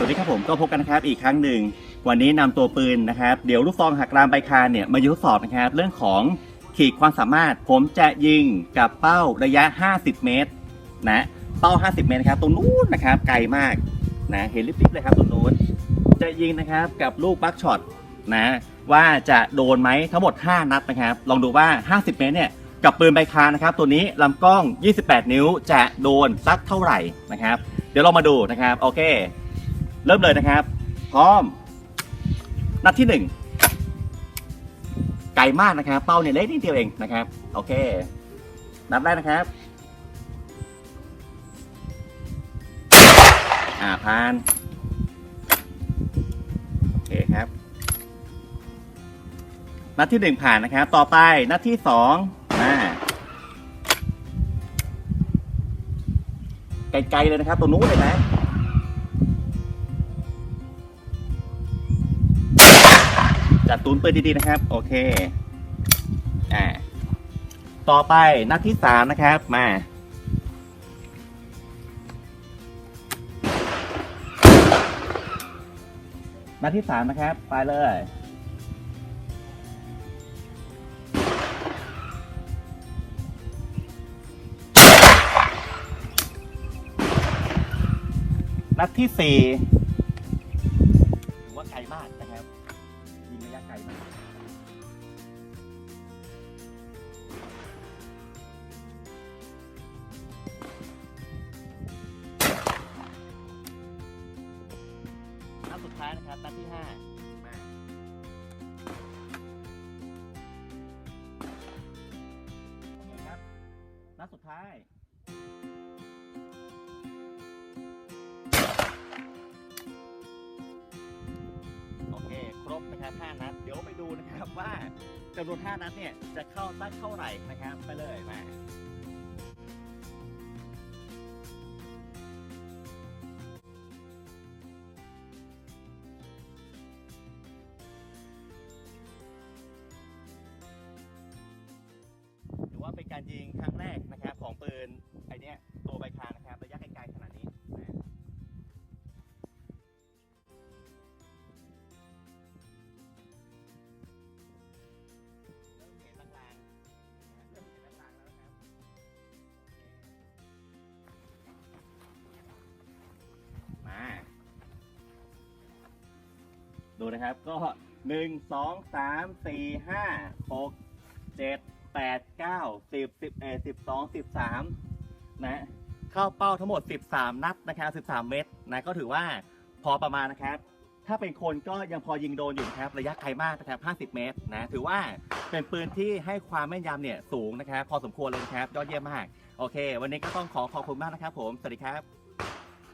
สวัสดีครับผมก็พบกันนะครับอีกครั้งหนึ่ง วันนี้นำตัวปืนนะครับ เดี๋ยวลูกซองหักรามใบคานเนี่ยมาทดสอบนะครับ เรื่องของขีดความสามารถ ผมจะยิงกับเป้าระยะ 50 เมตรนะเป้า 50 เมตรนะครับตรงนู้นนะครับ ไกลมากนะเห็นลิบๆเลยครับตรงนู้นจะยิงนะครับกับลูกบัคช็อตนะว่าจะโดนไหมทั้งหมด 5 นัดนะครับ ลองดูว่า 50 เมตรเนี่ยกับปืนใบคานนะครับ ตัวนี้ลำกล้อง 28 นิ้วจะโดนสักเท่าไหร่นะครับ เดี๋ยวเรามาดูนะครับโอเค เริ่มเลยนะครับ พร้อม นัดที่หนึ่งไกลมากนะครับ เป้าเนี่ยเล็กนิดเดียวเองนะครับ โอเค นัดแรกนะครับ อ่าผ่าน โอเคครับ นัดที่หนึ่งผ่านนะครับ ต่อไปนัดที่สองมาไกลๆเลยนะครับ ตัวนู้นเลยนะ จัดตูนปืนดีๆนะครับ โอเคอ่าต่อไปนัดที่สามนะครับมานัดที่สามนะครับ ไปเลย นัดที่สี่ ท้ายนะครับนัดที่ห้ามาโอเคครับนัดสุดท้ายโอเคครบนะครับ5นัดเดี๋ยวไปดูนะครับว่าจำนวน5นัดเนี่ยจะเข้าสักเท่าไหร่นะครับไปเลยมา ยิงครั้งแรกนะครับ ของปืนไอเนี้ยตัวใบคานะครับระยะไกลๆขนาดนี้นะเริ่มเห็นลางๆนะเริ่มเห็นลางๆแล้วนะครับมาดูนะครับก็หนึ่งสองสามสี่ห้าหกเจ็ด แปดเก้าสิบสิบเอ็ดสิบสองสิบสามนะเข้าเป้าทั้งหมด 13 นัดนะครับ 13 เมตรนะก็ถือว่าพอประมาณนะครับ ถ้าเป็นคนก็ยังพอยิงโดนอยู่นะครับระยะไกลมากนะครับ50 เมตรนะถือว่าเป็นปืนที่ให้ความแม่นยำเนี่ยสูงนะครับ พอสมควรเลยนะครับยอดเยี่ยมมาก โอเค วันนี้ก็ต้องขอขอบคุณมากนะครับผม สวัสดีครับ